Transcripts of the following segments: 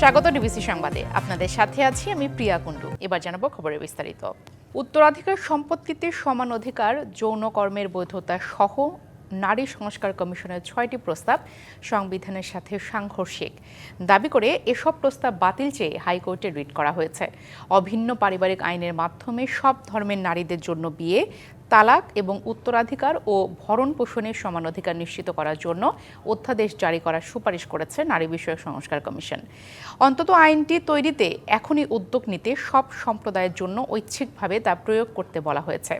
স্বাগত ডিবিসি সংবাদে। আপনাদের সাথে আছি আমি প্রিয়া কুণ্ডু। এবার জানাব খবরের বিস্তারিত। উত্তরাধিকার সম্পত্তিতে সমান অধিকার, যৌন কর্মের বৈধতা সহ নারী সংস্কার কমিশনের ছয়টি প্রস্তাব সংবিধানের সাথে সাংঘর্ষিক। দাবি করে এসব প্রস্তাব বাতিল চেয়ে হাইকোর্টে রিট করা হয়েছে। অভিন্ন পারিবারিক আইনের মাধ্যমে সব ধর্মের নারীদের জন্য বিয়ে তালাক এবং উত্তরাধিকার ও ভরণ পোষণের সমান অধিকার নিশ্চিত করার জন্য অধ্যাদেশ জারি করার সুপারিশ করেছে নারী বিষয়ক সংস্কার কমিশন। অন্তত আইনটি তৈরিতে এখনই উদ্যোগ নিতে সব সম্প্রদায়ের জন্য ঐচ্ছিকভাবে তা প্রয়োগ করতে বলা হয়েছে।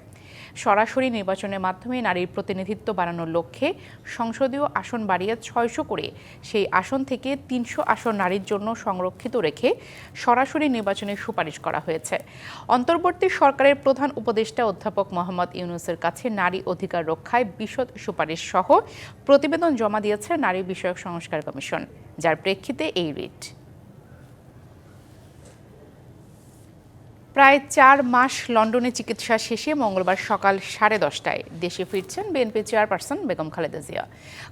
সরাসরি নির্বাচনের মাধ্যমে নারীর প্রতিনিধিত্ব বাড়ানোর লক্ষ্যে সংসদীয় আসন বাড়িয়ে ছয়শো করে সেই আসন থেকে তিনশো আসন নারীর জন্য সংরক্ষিত রেখে সরাসরি নির্বাচনের সুপারিশ করা হয়েছে। অন্তর্বর্তী সরকারের প্রধান উপদেষ্টা অধ্যাপক মোহাম্মদ ইউনুসের কাছে নারী অধিকার রক্ষায় বিশদ সুপারিশ সহ প্রতিবেদন জমা দিয়েছে নারী বিষয়ক সংস্কার কমিশন, যার প্রেক্ষিতে এই রিট। প্রায় চার মাস লন্ডনে চিকিৎসা শেষে মঙ্গলবার সকাল সাড়ে দশটায় দেশে ফিরছেন বিএনপি চেয়ারপারসন বেগম খালেদা জিয়া।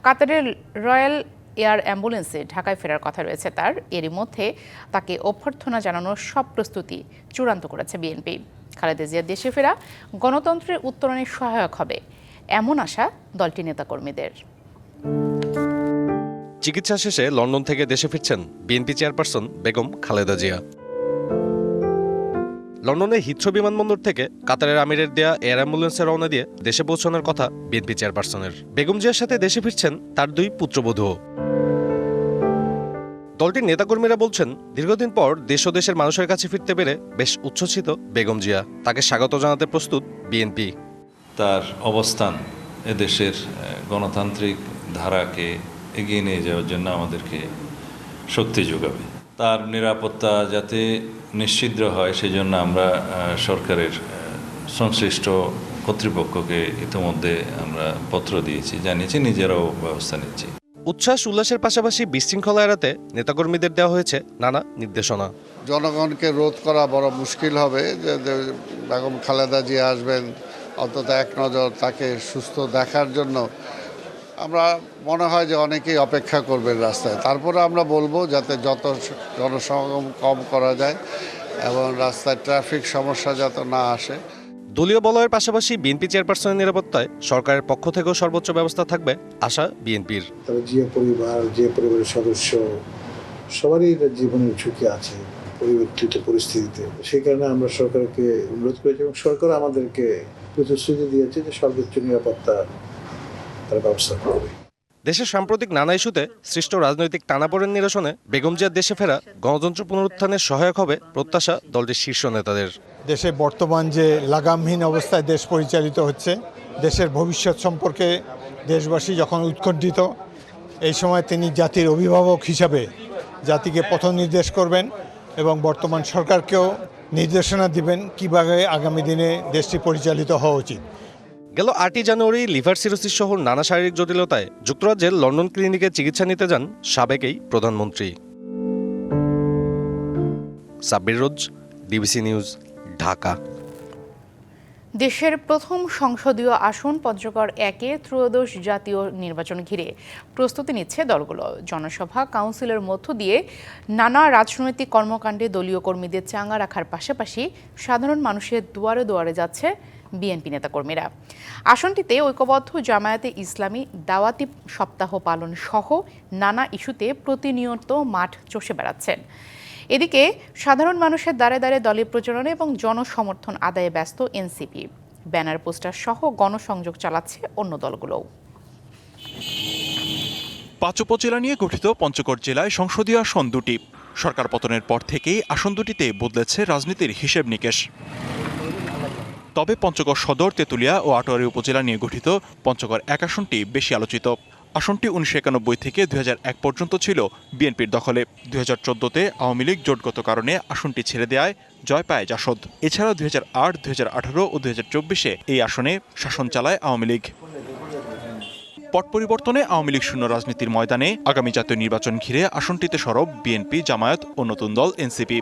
কাতারের রয়্যাল এয়ার অ্যাম্বুলেন্সে ঢাকায় ফেরার কথা রয়েছে তার। এরই মধ্যে তাকে অভ্যর্থনা জানানোর সব প্রস্তুতি চূড়ান্ত করেছে বিএনপি। খালেদা জিয়া দেশে ফেরা গণতন্ত্রের উত্তরণে সহায়ক হবে, এমন আশা দলটি নেতাকর্মীদের। চিকিৎসা শেষে লন্ডন থেকে দেশে ফিরছেন বিএনপি চেয়ারপারসন বেগম খালেদা জিয়া। লন্ডনে হিথ্রো বিমানবন্দর থেকে কাতারের আমিরের দেয়া এয়ার অ্যাম্বুলেন্সে রওনা দিয়ে দেশে পৌঁছানোর কথা বিএনপি চেয়ারপারসনের। বেগম জিয়ার সাথে দেশে ফিরছেন তার দুই পুত্রবধূও। দলটির নেতাকর্মীরা বলছেন, দীর্ঘদিন পর দেশ ও দেশের মানুষের কাছে ফিরতে পেরে বেশ উচ্ছ্বসিত বেগম জিয়া। তাকে স্বাগত জানাতে প্রস্তুত বিএনপি। তার অবস্থান এদেশের গণতান্ত্রিক ধারাকে এগিয়ে নিয়ে যাওয়ার জন্য আমাদেরকে শক্তি যোগাবে। তার নিরাপত্তা যাতে নিশ্চিদ্র হয় সেজন্য আমরা সরকারের সংশ্লিষ্ট কর্তৃপক্ষকে ইতিমধ্যে আমরা পত্র দিয়েছি জানিয়েছি নিজেরাও ব্যবস্থা নিচ্ছি। উচ্ছ্বাস উল্লাসের পাশাপাশি বিশৃঙ্খলা এড়াতে নেতাকর্মীদের দেওয়া হয়েছে নানা নির্দেশনা। জনগণকে রোধ করা বড় মুশকিল হবে যে বেগম খালেদা জিয়া আসবেন অন্তত এক নজর তাকে সুস্থ দেখার জন্য আমরা মনে হয় যে অনেকেই অপেক্ষা করবেন রাস্তায়। তারপরে আমরা বলব যাতে যত জনসমাগম কম করা যায় এবং রাস্তায় ট্রাফিক সমস্যা যাতে না আসে। দলীয় বলয়ের পাশাপাশি বিএনপি চেয়ারপারসনের নিরাপত্তায় সরকারের পক্ষ থেকেও সর্বোচ্চ ব্যবস্থা থাকবে আশা বিএনপির। তবে যে পরিবার যে পরিবারের সদস্য সবারই এটা জীবনের ঝুঁকি আছে পরিবর্তিত পরিস্থিতিতে। সেই কারণে আমরা সরকারকে অনুরোধ করেছি এবং সরকার আমাদেরকে প্রতিশ্রুতি দিয়েছে যে সর্বোচ্চ নিরাপত্তা তার ব্যবস্থা করবে। দেশের সাম্প্রতিক নানা ইস্যুতে সৃষ্ট রাজনৈতিক টানাপোড়েন নিরসনে বেগম জিয়ার দেশে ফেরা গণতন্ত্র পুনরুত্থানে সহায়ক হবে প্রত্যাশা দলটির শীর্ষ নেতাদের। দেশে বর্তমান যে লাগামহীন অবস্থায় দেশ পরিচালিত হচ্ছে দেশের ভবিষ্যৎ সম্পর্কে দেশবাসী যখন উৎকণ্ঠিত এই সময় তিনি জাতির অভিভাবক হিসাবে জাতিকে পথ নির্দেশ করবেন এবং বর্তমান সরকারকেও নির্দেশনা দিবেন কীভাবে আগামী দিনে দেশটি পরিচালিত হওয়া উচিত। গেল আটই জানুয়ারি লিভার সিরোসিস সহ নানা শারীরিক জটিলতায় যুক্তরাজ্যের লন্ডন ক্লিনিকে চিকিৎসা নিতে যান সাবেক এই প্রধানমন্ত্রী। Sabbir Rose, DBC news, Dhaka. দেশের প্রথম সংসদীয় আসন পঞ্চগড় একে ত্রয়োদশ জাতীয় নির্বাচন ঘিরে প্রস্তুতি নিচ্ছে দলগুলো। জনসভা, কাউন্সিলের মধ্য দিয়ে নানা রাজনৈতিক কর্মকাণ্ডে দলীয় কর্মীদের চাঙ্গা রাখার পাশাপাশি সাধারণ মানুষের দুয়ারে দুয়ারে যাচ্ছে বিএনপি নেতাকর্মীরা। আসনটিতে ঐক্যবদ্ধ জামায়াতে ইসলামী দাওয়াতি সপ্তাহ পালন সহ নানা ইস্যুতে প্রতিনিয়ত মাঠ চষে বেড়াচ্ছেন। এদিকে সাধারণ মানুষের দ্বারে দ্বারে দলের প্রচারণা এবং জনসমর্থন আদায়ে ব্যস্ত এনসিপি। ব্যানার, পোস্টার সহ গণসংযোগ চালাচ্ছে অন্য দলগুলোও। পাঁচ উপজেলা নিয়ে গঠিত পঞ্চগড় জেলায় সংসদীয় আসন দুটি। সরকার পতনের পর থেকেই আসন দুটিতে বদলেছে রাজনীতির হিসেব নিকেশ। তবে পঞ্চগড় সদর, তেঁতুলিয়া ও আটোয়ারি উপজেলা নিয়ে গঠিত পঞ্চগড় এক আসনটি বেশি আলোচিত। আসনটি উনিশশো একানব্বই থেকে দুই এক পর্যন্ত ছিল বিএনপির দখলে। দুই হাজার চোদ্দোতে আওয়ামী লীগ জোটগত কারণে আসনটি ছেড়ে দেয় জয় পায় জাসদ। এছাড়া দুই হাজার আট, দুই হাজার আঠারো ও দুই হাজার চব্বিশে এই আসনে শাসন চালায় আওয়ামী লীগ। পট পরিবর্তনে আওয়ামী লীগ শূন্য রাজনীতির ময়দানে আগামী জাতীয় নির্বাচন ঘিরে আসনটিতে সরব বিএনপি, জামায়াত ও নতুন দল এনসিপি।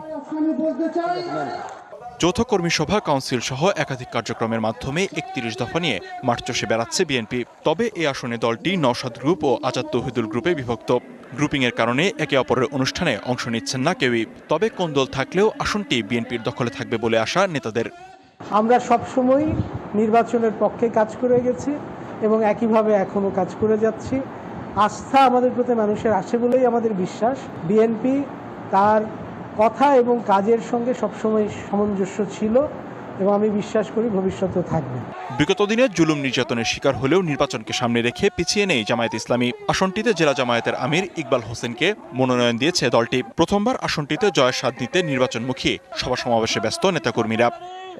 যৌথ কর্মী সভা, কাউন্সিল সহ একাধিক কার্যক্রমের মাধ্যমে একত্রিশ দফা নিয়ে মাঠ চষে বেড়াচ্ছে বিএনপি। তবে এই আসনে দলটি নওশাদ গ্রুপ ও আজাদ তৌহিদুল গ্রুপে বিভক্ত। গ্রুপিংয়ের কারণে একে অপরের অনুষ্ঠানে অংশ নিচ্ছেন না কেউই। তবে কোন দল থাকলেও আসনটি বিএনপির দখলে থাকবে বলে আশা নেতাদের। আমরা সবসময় নির্বাচনের পক্ষে কাজ করে গেছি এবং একইভাবে এখনও কাজ করে যাচ্ছি। আস্থা আমাদের প্রতি মানুষের আসে বলেই আমাদের বিশ্বাস। বিএনপি তার কথা এবং কাজের সঙ্গে সবসময় সামঞ্জস্য ছিল এবং আমি বিশ্বাস করি ভবিষ্যতেও থাকবে। বিগত দিনে জুলুম নির্যাতনের শিকার হলেও নির্বাচনকে সামনে রেখে পিছিয়ে নেই জামায়াত ইসলামী। আসনটিতে জেলা জামায়াতের আমির ইকবাল হোসেনকে মনোনয়ন দিয়েছে দলটি। প্রথমবার আসনটিতে জয়ের স্বাদ নিতে নির্বাচনমুখী সভা সমাবেশে ব্যস্ত নেতাকর্মীরা।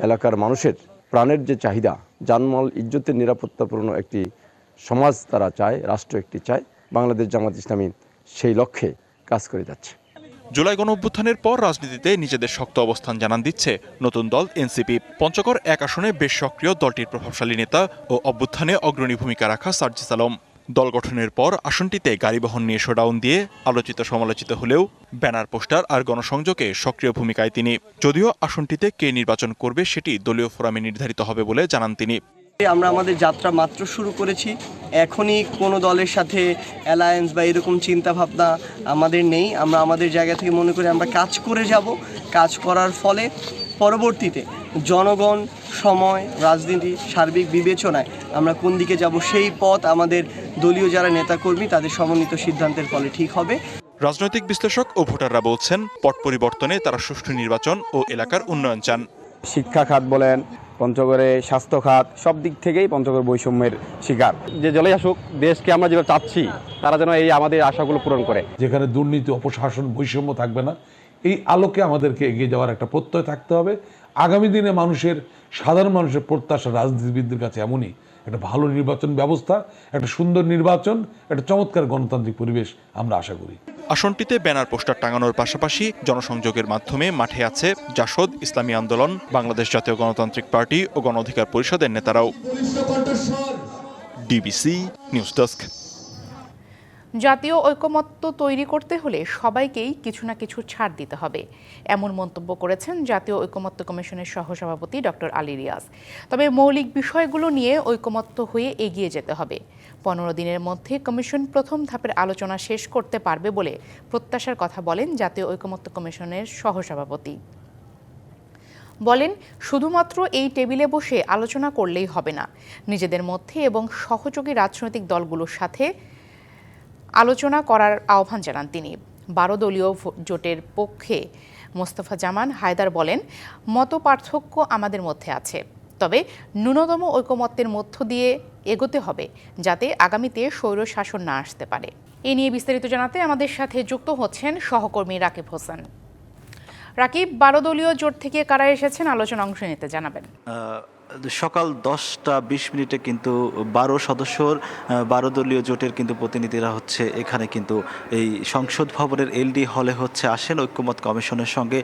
এলাকার মানুষের প্রাণের যে চাহিদা জানমাল ইজ্জতের নিরাপত্তাপূর্ণ একটি সমাজ তারা চায় রাষ্ট্র একটি চায় বাংলাদেশ জামাত ইসলামী সেই লক্ষ্যে কাজ করে যাচ্ছে। জুলাই গণ অভ্যুত্থানের পর রাজনীতিতে নিজেদের শক্ত অবস্থান জানান দিচ্ছে নতুন দল এনসিপি। পঞ্চগড় এক আসনে বেশ সক্রিয় দলটির প্রভাবশালী নেতা ও অভ্যুত্থানে অগ্রণী ভূমিকা রাখা সার্জিস আলম। দল গঠনের পর আসনটিতে গাড়ি বহন নিয়ে শোডাউন দিয়ে আলোচিত সমালোচিত হলেও ব্যানার, পোস্টার আর গণসংযোগে সক্রিয় ভূমিকায় তিনি। যদিও আসনটিতে কে নির্বাচন করবে সেটি দলীয় ফোরামে নির্ধারিত হবে বলে জানান তিনি। আমরা আমাদের যাত্রা মাত্র শুরু করেছি। এখনই কোনো দলের সাথে অ্যালায়েন্স বা এরকম চিন্তা ভাবনা আমাদের নেই। আমরা আমাদের জায়গা থেকে মনে করি আমরা কাজ করে যাব। কাজ করার ফলে পরবর্তীতে জনগণ সময় রাজনীতি সার্বিক বিবেচনায় আমরা কোন দিকে যাব সেই পথ আমাদের দলীয় যারা নেতাকর্মী তাদের সমন্বিত সিদ্ধান্তের ফলে ঠিক হবে। রাজনৈতিক বিশ্লেষক ও ভোটাররা বলছেন পট পরিবর্তনে তারা সুষ্ঠু নির্বাচন ও এলাকার উন্নয়ন চান। শিক্ষা খাত বলেন পঞ্চগড়ে স্বাস্থ্য খাত সব দিক থেকেই পঞ্চগড় বৈষম্যের শিকার। যে জলে আসুক, দেশকে আমরা যেভাবে চাচ্ছি, তারা যেন এই আমাদের আশাগুলো পূরণ করে। যেখানে দুর্নীতি, অপশাসন, বৈষম্য থাকবে না, এই আলোকে আমাদেরকে এগিয়ে যাওয়ার একটা প্রত্যয় থাকতে হবে। আগামী দিনে মানুষের, সাধারণ মানুষের প্রত্যাশা রাজনীতিবিদদের কাছে এমনই। একটা ভালো নির্বাচন ব্যবস্থা একটা সুন্দর নির্বাচন একটা চমৎকার গণতান্ত্রিক পরিবেশ আমরা আশা করি। আসনটিতে ব্যানার পোস্টার টাঙানোর পাশাপাশি জনসংযোগের মাধ্যমে মাঠে আছে জাসদ ইসলামী আন্দোলন বাংলাদেশ জাতীয় গণতান্ত্রিক পার্টি ও গণ অধিকার পরিষদের নেতারাও। DBC news desk. জাতীয় ঐকমত্য তৈরি করতে হলে সবাইকেই কিছু না কিছু ছাড় দিতে হবে। এমন মন্তব্য করেছেন জাতীয় ঐকমত্য কমিশনের সহসভাপতি ডক্টর আলী রিয়াজ। তবে মৌলিক বিষয়গুলো নিয়ে ঐকমত্য হয়ে এগিয়ে যেতে হবে। পনেরো দিনের মধ্যে কমিশন প্রথম ধাপের আলোচনা শেষ করতে পারবে বলে প্রত্যাশার কথা বলেন জাতীয় ঐকমত্য কমিশনের সহসভাপতি। বলেন, শুধুমাত্র এই টেবিলে বসে আলোচনা করলেই হবে না। নিজেদের মধ্যে এবং সহযোগী রাজনৈতিক দলগুলোর সাথে আলোচনা করার আহ্বান জানান তিনি। বারো দলীয় জোটের পক্ষে মোস্তফা জামান হায়দার বলেন মত পার্থক্য আমাদের মধ্যে আছে, তবে ন্যূনতম ঐকমত্যের মধ্য দিয়ে এগোতে হবে যাতে আগামীতে স্বৈর শাসন না আসতে পারে। এ নিয়ে বিস্তারিত জানাতে আমাদের সাথে যুক্ত হচ্ছেন সহকর্মী রাকিব হোসেন। রাকিব বারো দলীয় জোট থেকে কারা এসেছেন? আলোচনা অংশ নিতে জানাবেন। সকাল দশটা বিশ মিনিটে কিন্তু বারো সদস্যর বারো দলীয় জোটের কিন্তু প্রতিনিধিরা হচ্ছে এখানে কিন্তু এই সংসদ ভবনের এলডি হলে হচ্ছে আসেন ঐক্যমত কমিশনের সঙ্গে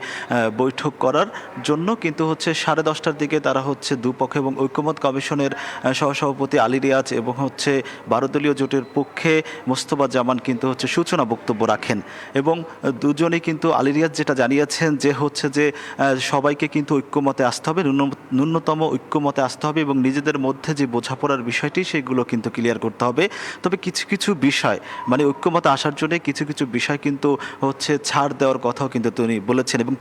বৈঠক করার জন্য কিন্তু হচ্ছে সাড়ে দশটার দিকে তারা হচ্ছে দুপক্ষ এবং ঐক্যমত কমিশনের সহসভাপতি আলী রিয়াজ এবং হচ্ছে বারো দলীয় জোটের পক্ষে মোস্তফা জামান কিন্তু হচ্ছে সূচনা বক্তব্য রাখেন এবং দুজনেই কিন্তু আলী রিয়াজ যেটা জানিয়েছেন যে হচ্ছে যে সবাইকে কিন্তু ঐক্যমতে আসতে হবে। ন্যূনতম- ন্যূনতম ঐক্যমতে আসতে হবে এবং নিজেদের মধ্যে যে বোঝাপড়ার বিষয়টি, সেগুলো কিন্তু ক্লিয়ার করতে হবে। তবে কিছু কিছু বিষয় মানে ঐক্যমতে আসার জন্য কিছু কিছু বিষয় কিন্তু হচ্ছে ছাড় দেওয়ার কথাও কিন্তু তিনি বলেছেন এবং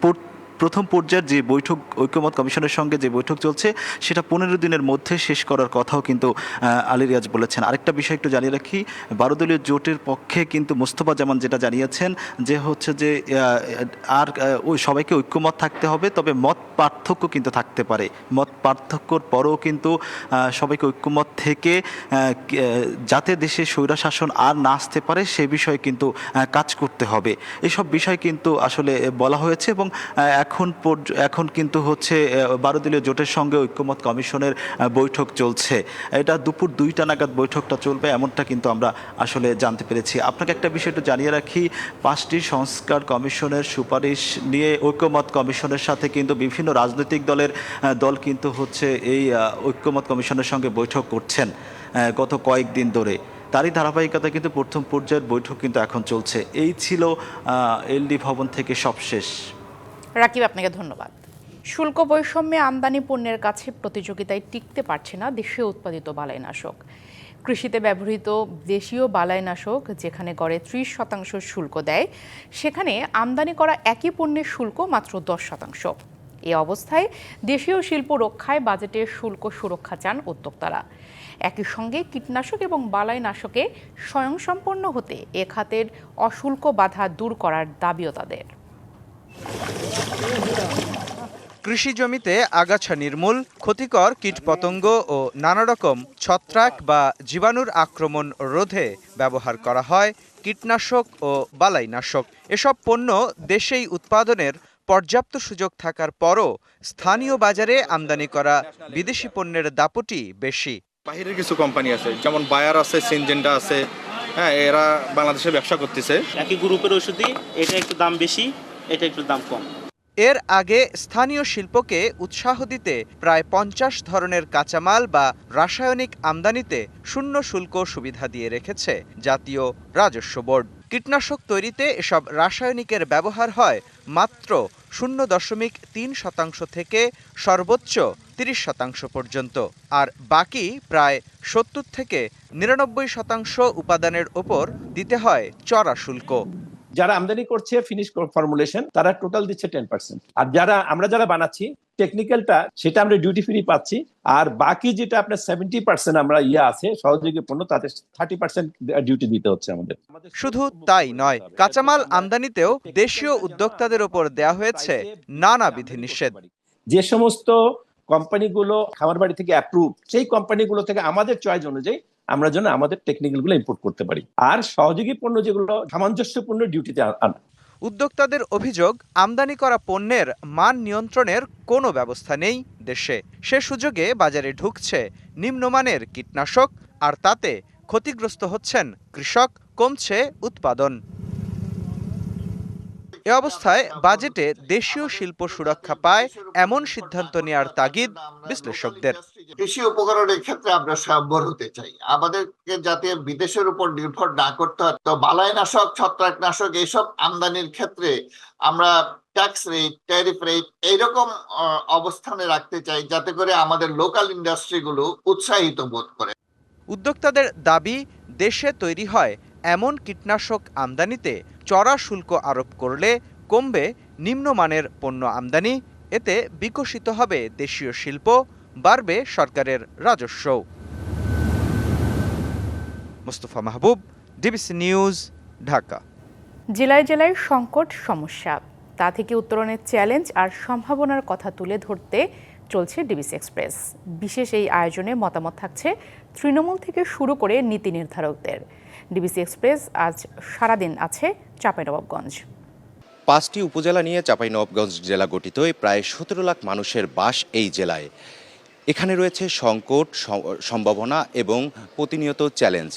প্রথম পর্যায়ের যে বৈঠক, ঐক্যমত কমিশনের সঙ্গে যে বৈঠক চলছে, সেটা পনেরো দিনের মধ্যে শেষ করার কথাও কিন্তু আলী রিয়াজ বলেছেন। আরেকটা বিষয় একটু জানিয়ে রাখি বারো দলীয় জোটের পক্ষে কিন্তু মোস্তফা জামান যেটা জানিয়েছেন, যে হচ্ছে যে আর ওই সবাইকে ঐক্যমত থাকতে হবে, তবে মত পার্থক্য কিন্তু থাকতে পারে। মত পার্থক্যর পরেও কিন্তু সবাইকে ঐক্যমত থেকে যাতে দেশে স্বৈরা শাসন আর না আসতে পারে, সে বিষয়ে কিন্তু কাজ করতে হবে। এসব বিষয় কিন্তু আসলে বলা হয়েছে এবং এখন এখন কিন্তু হচ্ছে বারো দলীয় জোটের সঙ্গে ঐক্যমত কমিশনের বৈঠক চলছে। এটা দুপুর দুইটা নাগাদ বৈঠকটা চলবে, এমনটা কিন্তু আমরা আসলে জানতে পেরেছি। আপনাকে একটা বিষয় একটু জানিয়ে রাখি, পাঁচটি সংস্কার কমিশনের সুপারিশ নিয়ে ঐক্যমত কমিশনের সাথে কিন্তু বিভিন্ন রাজনৈতিক দলের দল কিন্তু হচ্ছে এই ঐক্যমত কমিশনের সঙ্গে বৈঠক করছেন গত কয়েকদিন ধরে। তারই ধারাবাহিকতা কিন্তু প্রথম পর্যায়ের বৈঠক কিন্তু এখন চলছে। এই ছিল এলডি ভবন থেকে সবশেষ। রাকিব, আপনাকে ধন্যবাদ। শুল্ক বৈষম্যে আমদানি পণ্যের কাছে প্রতিযোগিতায় টিকতে পারছে না দেশে উৎপাদিত বালাইনাশক। কৃষিতে ব্যবহৃত দেশীয় বালাইনাশক, যেখানে গড়ে ত্রিশ শতাংশ শুল্ক দেয়, সেখানে আমদানি করা একই পণ্যের শুল্ক মাত্র দশ শতাংশ। এ অবস্থায় দেশীয় শিল্প রক্ষায় বাজেটে শুল্ক সুরক্ষা চান উদ্যোক্তারা। একই সঙ্গে কীটনাশক এবং বালাইনাশকে স্বয়ংসম্পন্ন হতে এ খাতের অশুল্ক বাধা দূর করার দাবিও তাদের। কৃষি জমিতে আগাছা নির্মূল ক্ষতিকর কীটপতঙ্গ ও নানা রকম ছত্রাক বা জীবাণুর আক্রমণ রোধে ব্যবহার করা হয় কীটনাশক ও বালাইনাশক। এসব পণ্য দেশেই উৎপাদনের পর্যাপ্ত সুযোগ থাকার পরও স্থানীয় বাজারে আমদানি করা বিদেশি পণ্যের দাপটি বেশি। বাহিরের কিছু কোম্পানি আছে যেমন বায়ার আছে সিনজেন্ডা আছে হ্যাঁ এরা বাংলাদেশে ব্যবসা করতেছে। একই গ্রুপের ওষুধই এটা একটু দাম বেশি। এটা একটু দাম কম। এর আগে স্থানীয় শিল্পকে উৎসাহ দিতে প্রায় পঞ্চাশ ধরনের কাঁচামাল বা রাসায়নিক আমদানিতে শূন্য শুল্ক সুবিধা দিয়ে রেখেছে জাতীয় রাজস্ব বোর্ড। কীটনাশক তৈরিতে এসব রাসায়নিকের ব্যবহার হয় মাত্র শূন্য দশমিক তিন শতাংশ থেকে সর্বোচ্চ তিরিশ শতাংশ পর্যন্ত, আর বাকি প্রায় সত্তর থেকে নিরানব্বই শতাংশ উপাদানের ওপর দিতে হয় চড়া শুল্ক। যারা আমদানি করছে ফিনিশ ফর্মুলেশন তারা টোটাল দিচ্ছে টেন পার্সেন্ট আর যারা আমরা যারা বানাচ্ছি টেকনিক্যালটা সেটা আমরা ডিউটি ফ্রি পাচ্ছি আর বাকি যেটা আপনার সেভেন্টি পার্সেন্ট আমরা ইয়ে আছে সহযোগী পণ্য তাতে থার্টি পার্সেন্ট ডিউটি দিতে হচ্ছে আমাদের। শুধু তাই নয় কাঁচামাল আমদানিতেও দেশীয় উদ্যোক্তাদের ওপর দেয়া হয়েছে নানা বিধিনিষেধ যে সমস্ত কোম্পানিগুলো খামার বাড়ি থেকে অ্যাপ্রুভ সেই কোম্পানিগুলো থেকে আমাদের চয়েস অনুযায়ী আমরা যেন আমাদের টেকনিক্যালগুলো ইম্পোর্ট করতে পারি। আর সহযোগী পণ্য যেগুলো, সামঞ্জস্যপূর্ণ ডিউটিতে আনা। উদ্যোক্তাদের অভিযোগ, আমদানি করা পণ্যের মান নিয়ন্ত্রণের কোনো ব্যবস্থা নেই দেশে। সে সুযোগে বাজারে ঢুকছে নিম্নমানের কীটনাশক, আর তাতে ক্ষতিগ্রস্ত হচ্ছেন কৃষক, কমছে উৎপাদন। এ অবস্থায় বাজেটে দেশীয় শিল্প সুরক্ষা পায় এমন সিদ্ধান্ত নেওয়ার তাগিদ বিশ্লেষকদের। কৃষি উপকরণের ক্ষেত্রে আমরা স্বয়ম্বর হতে চাই। আমাদেরকে যাতে বিদেশের উপর নির্ভর না করতে হয়। তো বালাইনাশক ছত্রাকনাশক এইসব আমদানির ক্ষেত্রে আমরা ট্যাক্স রেট ট্যারিফ রেট এইরকম অবস্থানে রাখতে চাই যাতে করে আমাদের লোকাল ইন্ডাস্ট্রিগুলো উৎসাহিত বোধ করে। উদ্যোক্তাদের দাবি দেশে তৈরি হয় এমন কীটনাশক আমদানিতে চড়া শুল্ক আরোপ করলে কমবে নিম্নমানের পণ্য আমদানি, এতে বিকশিত হবে দেশীয় শিল্প, বাড়বে সরকারের রাজস্ব। Mostafa Mahbub, DBC news, Dhaka. জেলায় জেলায় সংকট, সমস্যা। তা থেকে উত্তরণের চ্যালেঞ্জ আর সম্ভাবনার কথা তুলে ধরতে চলছে ডিবিসি এক্সপ্রেস। বিশেষ এই আয়োজনে মতামত থাকছে তৃণমূল থেকে শুরু করে নীতি নির্ধারকদের। ডিবিসি এক্সপ্রেস আজ সারাদিন আছে চাঁপাইনবাবগঞ্জ। পাঁচটি উপজেলা নিয়ে চাঁপাইনবাবগঞ্জ জেলা গঠিত প্রায় সতেরো লাখ মানুষের বাস এই জেলায়। এখানে রয়েছে সংকট সম্ভাবনা এবং প্রতিনিয়ত চ্যালেঞ্জ।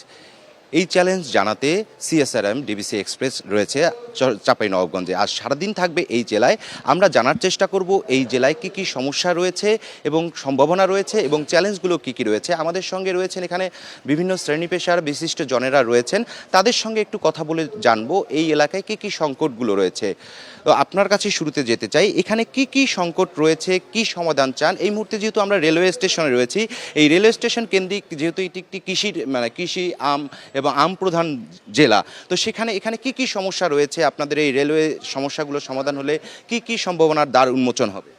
এই চ্যালেঞ্জ জানাতে সিএসআরএম ডিবিসি এক্সপ্রেস রয়েছে চ- চাঁপাইনবাবগঞ্জে। আর সারাদিন থাকবে এই জেলায়। আমরা জানার চেষ্টা করব এই জেলায় কি কি সমস্যা রয়েছে এবং সম্ভাবনা রয়েছে এবং চ্যালেঞ্জগুলো কি কি রয়েছে। আমাদের সঙ্গে রয়েছেন এখানে বিভিন্ন শ্রেণি পেশার বিশিষ্ট জনেরা রয়েছেন। তাদের সঙ্গে একটু কথা বলে জানব এই এলাকায় কি কি সংকটগুলো রয়েছে। তো আপনার কাছে শুরুতে যেতে চাই, এখানে কি কি সংকট রয়েছে, কি সমাধান চান? এই মুহূর্তে যেহেতু আমরা রেলওয়ে স্টেশনে রয়েছি, এই রেলওয়ে স্টেশন কেন্দ্রিক যেহেতু এটি একটি কৃষির মানে কৃষি আম এবং আম প্রধান জেলা। তো সেখানে, এখানে কি কি সমস্যা রয়েছে? আপনাদের এই রেলওয়ে সমস্যাগুলো সমাধান হলে কি কি সম্ভাবনার দ্বার উন্মোচন হবে?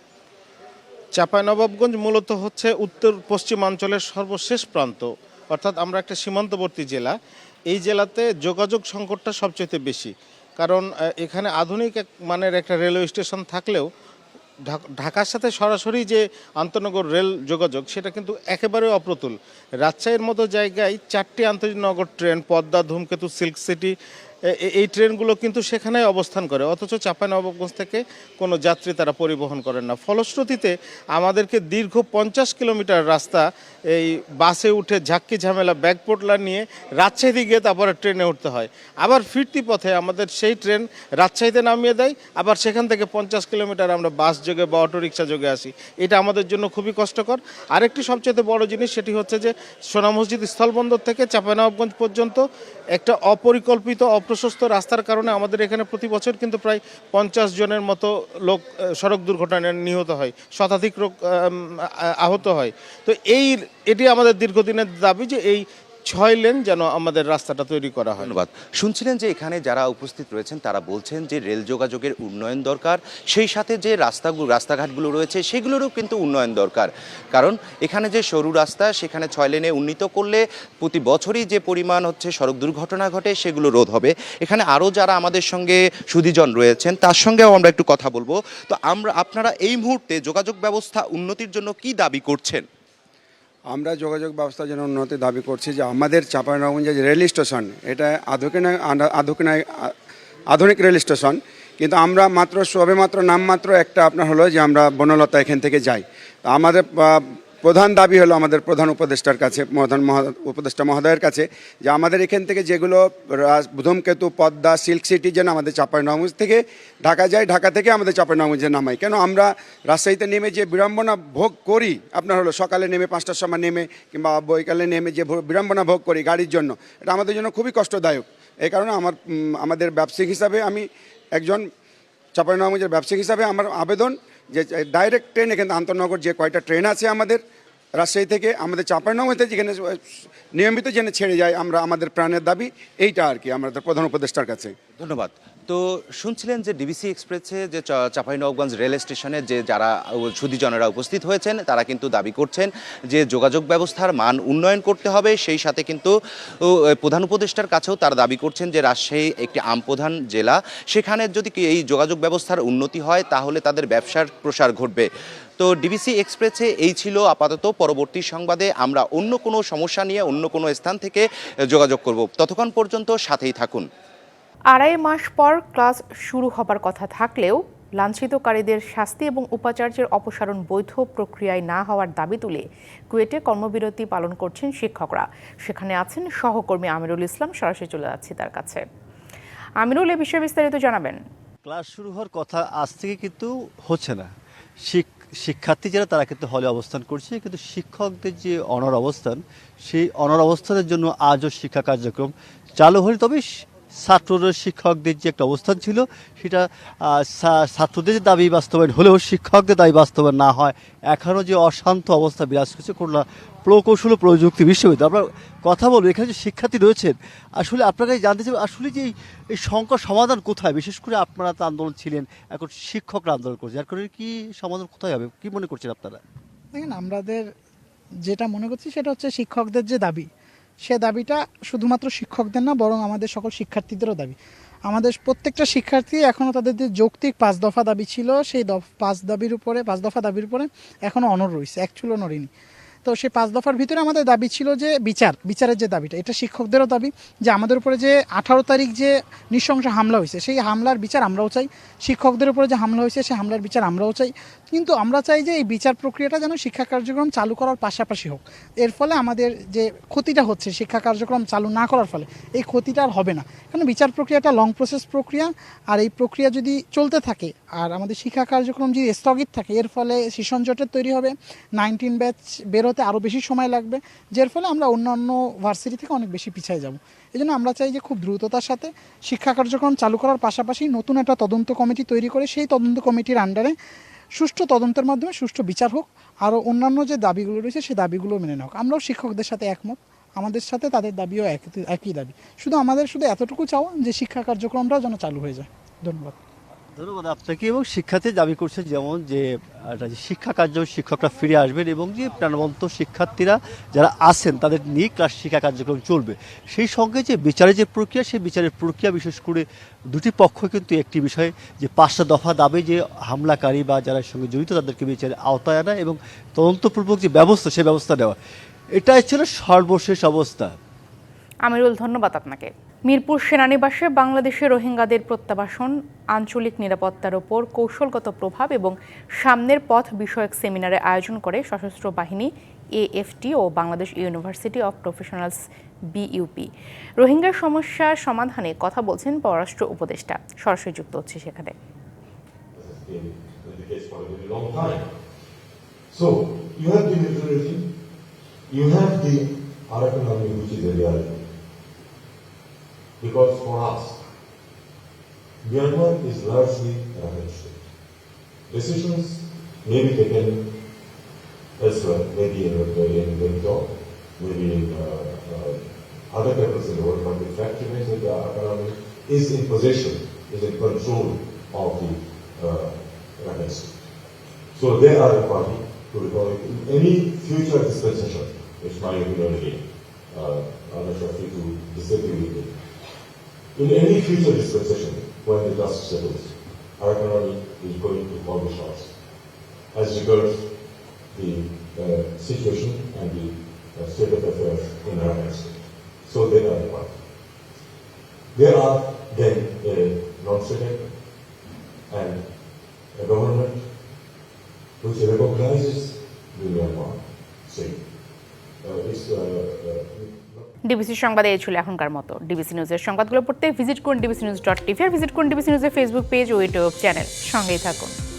চাঁপাইনবাবগঞ্জ মূলত হচ্ছে উত্তর পশ্চিমাঞ্চলের সর্বশেষ প্রান্ত। অর্থাৎ আমরা একটা সীমান্তবর্তী জেলা। এই জেলাতে যোগাযোগ সংকটটা সবচেয়ে বেশি। কারণ এখানে আধুনিক মানের একটা রেলওয়ে স্টেশন থাকলেও ঢাকার সাথে সরাসরি যে আন্তনগর রেল যোগাযোগ, সেটা কিন্তু একেবারে অপ্রতুল। রাজশাহীর মতো জায়গায় চারটি আন্তনগর ট্রেন, পদ্মা, ধূমকেতু, সিল্ক সিটি এই ট্রেনগুলো কিন্তু সেখানে অবস্থান করে। অথচ চাঁপাইনবাবগঞ্জ থেকে কোনো যাত্রী তারা পরিবহন করেন না। ফলশ্রুতিতে আমাদেরকে দীর্ঘ পঞ্চাশ কিলোমিটার রাস্তা এই বাসে উঠে ঝাক্কি ঝামেলা ব্যাগ পোটলা নিয়ে রাজশাহী গিয়ে তারপরে ট্রেনে উঠতে হয়। আবার ফিরতি পথে আমাদের সেই ট্রেন রাজশাহীতে নামিয়ে দেয়। আবার সেখান থেকে পঞ্চাশ কিলোমিটার আমরা বাস যোগে বা অটোরিকশা যোগে আসি। এটা আমাদের জন্য খুবই কষ্টকর। আরেকটি সবচেয়ে বড় জিনিস সেটি হচ্ছে যে সোনা মসজিদ স্থলবন্দর থেকে চাঁপাইনবাবগঞ্জ পর্যন্ত একটা অপরিকল্পিত, অপ্রশস্ত রাস্তার কারণে আমাদের এখানে প্রতি বছর কিন্তু প্রায় পঞ্চাশ জনের মতো লোক সড়ক দুর্ঘটনায় নিহত হয়, শতাধিক লোক আহত হয়। তো এই, এটি আমাদের দীর্ঘদিনের দাবি যে এই ছয় লেন যেন আমাদের রাস্তাটা তৈরি করা হয়। ধন্যবাদ। শুনছিলেন যে এখানে যারা উপস্থিত রয়েছেন, তারা বলছেন যে রেল যোগাযোগের উন্নয়ন দরকার, সেই সাথে যে রাস্তাগুলো রাস্তাঘাটগুলো রয়েছে, সেগুলোরও কিন্তু উন্নয়ন দরকার। কারণ এখানে যে সরু রাস্তা, সেখানে ছয় লেনে উন্নীত করলে প্রতি বছরই যে পরিমাণ হচ্ছে সড়ক দুর্ঘটনা ঘটে, সেগুলো রোধ হবে। এখানে আরও যারা আমাদের সঙ্গে সুধীজন রয়েছেন, তার সঙ্গেও আমরা একটু কথা বলব। তো আমরা, আপনারা এই মুহূর্তে যোগাযোগ ব্যবস্থা উন্নতির জন্য কি দাবি করছেন? আমরা যোগাযোগ ব্যবস্থার জন্য উন্নতি দাবি করছি যে আমাদের চাঁপাইনবাবগঞ্জে যে রেল স্টেশন, এটা আধুনিক আধুনিক আধুনিক রেল স্টেশন। কিন্তু আমরা মাত্র সবে সবেমাত্র নামমাত্র একটা আপনার হলো যে আমরা বনলতা এখান থেকে যাই। আমাদের প্রধান দাবি হলো আমাদের প্রধান উপদেষ্টার কাছে প্রধান উপদেষ্টা মহোদয়ের কাছে যে আমাদের এখান থেকে যেগুলো ধূমকেতু, পদ্মা, সিল্ক সিটি যেন আমাদের চাঁপাইনবাবগঞ্জ থেকে ঢাকা যায়, ঢাকা থেকে আমাদের চাঁপাইনবাবগঞ্জে নামাই কেন আমরা রাজশাহীতে নেমে যে বিড়ম্বনা ভোগ করি, আপনার হলো সকালে নেমে পাঁচটার সময় নেমে কিংবা বৈকালে নেমে যে বিড়ম্বনা ভোগ করি গাড়ির জন্য, এটা আমাদের জন্য খুবই কষ্টদায়ক। এই কারণে আমার আমাদের ব্যবসায়িক হিসাবে আমি একজন চাঁপাইনবাবগঞ্জের ব্যবসায়িক হিসাবে আমার আবেদন যে ডাইরেক্ট ট্রেন এখানে আন্তনগর যে কয়টা ট্রেন আছে আমাদের, রাজশাহী থেকে আমাদের চাঁপাইনবাবগঞ্জে যেখানে, নিয়মিত যেন ছেড়ে যায় আমরা, আমাদের প্রাণের দাবি এইটা আর কি, আমাদের প্রধান উপদেষ্টার কাছে। ধন্যবাদ। তো শুনছিলেন যে ডিবিসি এক্সপ্রেসে যে চাঁপাইনবাবগঞ্জ রেল স্টেশনে যে যারা সুদীজনেরা উপস্থিত হয়েছেন, তারা কিন্তু দাবি করছেন যে যোগাযোগ ব্যবস্থার মান উন্নয়ন করতে হবে। সেই সাথে কিন্তু প্রধান উপদেষ্টার কাছেও তারা দাবি করছেন যে রাজশাহী একটি আমপ্রধান জেলা। সেখানে যদি এই যোগাযোগ ব্যবস্থার উন্নতি হয়, তাহলে তাদের ব্যবসার প্রসার ঘটবে। তো ডিবিসি এক্সপ্রেসে এই ছিল আপাতত। পরবর্তী সংবাদে আমরা অন্য কোনো সমস্যা নিয়ে অন্য কোনো স্থান থেকে যোগাযোগ করব। ততক্ষণ পর্যন্ত সাথেই থাকুন। আড়াই মাস পর ক্লাস শুরু হবার কথা থাকলেও লাঞ্ছিতকারীদের শাস্তি এবং উপাচার্যের অপসারণ বৈধ প্রক্রিয়ায় না হওয়ার দাবি তুলে কুয়েটে কর্মবিরতি পালন করছেন শিক্ষকরা। সেখানে আছেন সহকর্মী আমিরুল ইসলাম, সরাসরি চলে যাচ্ছি তার কাছে। আমিরুল, এ বিষয়ে বিস্তারিত জানাবেন। ক্লাস শুরু হওয়ার কথা আজ থেকে কিন্তু হচ্ছে না। শিক- শিক্ষার্থী যারা, তারা কিন্তু হলে অবস্থান করছে, কিন্তু শিক্ষকদের যে অনর অবস্থান, সেই অনর অবস্থানের জন্য আজও শিক্ষা কার্যক্রম চালু হলে তবে ছাত্রদের, শিক্ষকদের যে একটা অবস্থান ছিল, সেটা ছাত্রদের যে দাবি বাস্তবায়ন হলেও শিক্ষকদের দাবি বাস্তবায়ন না হয় এখনও যে অশান্ত অবস্থা বিরাজ করছে খুলনা প্রকৌশল প্রযুক্তি বিশ্ববিদ্যালয়। আমরা কথা বলব, এখানে যে শিক্ষার্থী রয়েছেন, আসলে আপনাকে জানতে চাই, আসলে যে এই- এই সংকট সমাধান কোথায়? বিশেষ করে আপনারা তো আন্দোলন ছিলেন, এখন শিক্ষকরা আন্দোলন করছে, যার কারণে কি সমাধান কোথায় হবে? কি মনে করছেন আপনারা? দেখেন আমাদের যেটা মনে করছি, সেটা হচ্ছে শিক্ষকদের যে দাবি সে দাবিটা শুধুমাত্র শিক্ষকদের না, বরং আমাদের সকল শিক্ষার্থীদেরও দাবি। আমাদের প্রত্যেকটা শিক্ষার্থী এখনও তাদের যে যৌক্তিক পাঁচ দফা দাবি ছিল, সেই পাঁচ দাবির উপরে, পাঁচ দফা দাবির উপরে এখনও অনর রয়েছে অ্যাকচুয়ালি নড়েনি। তো সেই পাঁচ দফার ভিতরে আমাদের দাবি ছিল যে বিচার, বিচারের যে দাবিটা, এটা শিক্ষকদেরও দাবি যে আমাদের উপরে যে আঠারো তারিখ যে নৃশংস হামলা হয়েছে, সেই হামলার বিচার আমরাও চাই। শিক্ষকদের উপরে যে হামলা হয়েছে, সেই হামলার বিচার আমরাও চাই। কিন্তু আমরা চাই যে এই বিচার প্রক্রিয়াটা যেন শিক্ষা কার্যক্রম চালু করার পাশাপাশি হোক। এর ফলে আমাদের যে ক্ষতিটা হচ্ছে শিক্ষা কার্যক্রম চালু না করার ফলে, এই ক্ষতিটা আর হবে না। কারণ বিচার প্রক্রিয়াটা লং প্রসেস প্রক্রিয়া, আর এই প্রক্রিয়া যদি চলতে থাকে, আর আমাদের শিক্ষা কার্যক্রম যদি স্থগিত থাকে, এর ফলে শিশন জটের তৈরি হবে নাইনটিন ব্যাচ বেরোতে আরও বেশি সময় লাগবে, যার ফলে আমরা অন্যান্য ভার্সিটি থেকে অনেক বেশি পিছিয়ে যাব। এই জন্য আমরা চাই যে খুব দ্রুততার সাথে শিক্ষা কার্যক্রম চালু করার পাশাপাশি নতুন একটা তদন্ত কমিটি তৈরি করে, সেই তদন্ত কমিটির আন্ডারে সুষ্ঠু তদন্তের মাধ্যমে সুষ্ঠু বিচার হোক, আরও অন্যান্য যে দাবিগুলো রয়েছে সেই দাবিগুলো মেনে নেওয়া হোক। আমরাও শিক্ষকদের সাথে একমত, আমাদের সাথে তাদের দাবিও একই দাবি। শুধু আমাদের শুধু এতটুকু চাওয়া যে শিক্ষা কার্যক্রমটাও যেন চালু হয়ে যায়। ধন্যবাদ। ধন্যবাদ আপনাকে। এবং শিক্ষার্থী দাবি করছে যেমন যে শিক্ষা কার্য শিক্ষকরা ফিরে আসবেন এবং যে প্রাণবন্ত শিক্ষার্থীরা যারা আছেন, তাদের নিয়ে ক্লাস শিক্ষা কার্যক্রম চলবে। সেই সঙ্গে যে বিচারের যে প্রক্রিয়া, সেই বিচারের প্রক্রিয়া বিশেষ করে দুটি পক্ষ কিন্তু একটি বিষয়ে যে পাঁচটা দফা দাবি, যে হামলাকারী বা যারা সঙ্গে জড়িত তাদেরকে বিচারের আওতায় আনা এবং তদন্তপূর্বক যে ব্যবস্থা, সেই ব্যবস্থা নেওয়া। এটাই ছিল সর্বশেষ অবস্থা। আমিরুল, ধন্যবাদ আপনাকে। মিরপুর সেনানিবাসে বাংলাদেশের রোহিঙ্গাদের প্রত্যাবাসন, আঞ্চলিক নিরাপত্তার ওপর কৌশলগত প্রভাব এবং সামনের পথ বিষয়ক সেমিনারে আয়োজন করে সশস্ত্র বাহিনী, AFT O Bangladesh University of Professionals, BUP রোহিঙ্গার সমস্যা সমাধানে কথা বলছেন পররাষ্ট্র উপদেষ্টা সরাসরি যুক্ত হচ্ছে সেখানে. You have the military you have the which is a reality. Because for us, Myanmar is largely a state. Decisions may be taken elsewhere, maybe in top, maybe uh, uh, other peoples in the world, but the fact remains that the economy is in possession, is in control of the uh, state. So they are the party to it. In any future dispensation, which my opinion again, uh, others to disagree with me. In any future dispensation, when the dust settles, our economy is going to call the shots. As regards the uh, situation and the uh, state of affairs in our country. So they are the party. There are then a non-state DBC সংবাদে এই ছিল এখনকার মতো। DBC নিউজের সংবাদগুলো পড়তে visit করুন DBC news dot TV আর visit করুন ডিবিসি নিউজের ফেসবুক পেজ ও ইউটিউব চ্যানেল সঙ্গেই থাকুন।